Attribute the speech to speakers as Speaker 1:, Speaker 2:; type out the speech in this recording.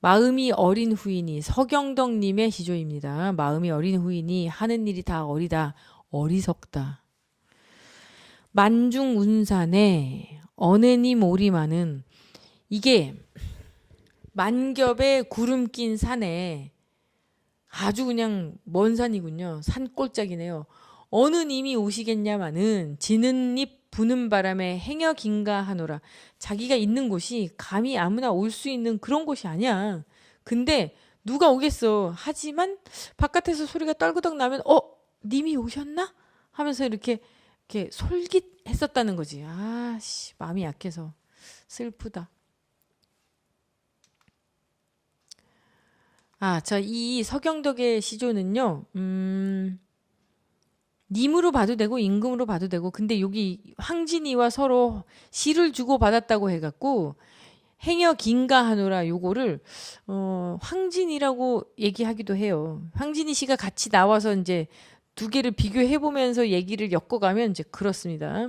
Speaker 1: 마음이 어린 후인이 서경덕님의 시조입니다. 마음이 어린 후인이 하는 일이 다 어리다, 어리석다. 만중 운산에 어느님 오리마는 이게 만겹의 구름 낀 산에 아주 그냥 먼 산이군요. 산골짜기네요. 어느 님이 오시겠냐마는 지는 잎 부는 바람에 행여 긴가 하노라. 자기가 있는 곳이 감히 아무나 올 수 있는 그런 곳이 아니야. 근데 누가 오겠어. 하지만 바깥에서 소리가 떨구덕 나면 어 님이 오셨나 하면서 이렇게 이렇게 솔깃했었다는 거지. 아씨 마음이 약해서 슬프다. 아, 자, 이 서경덕의 시조는요, 음, 님으로 봐도 되고 임금으로 봐도 되고 근데 여기 황진이와 서로 시를 주고 받았다고 해갖고 행여 긴가하노라 요거를 어 황진이라고 얘기하기도 해요. 황진이 씨가 같이 나와서 이제 두 개를 비교해 보면서 얘기를 엮어가면 이제 그렇습니다.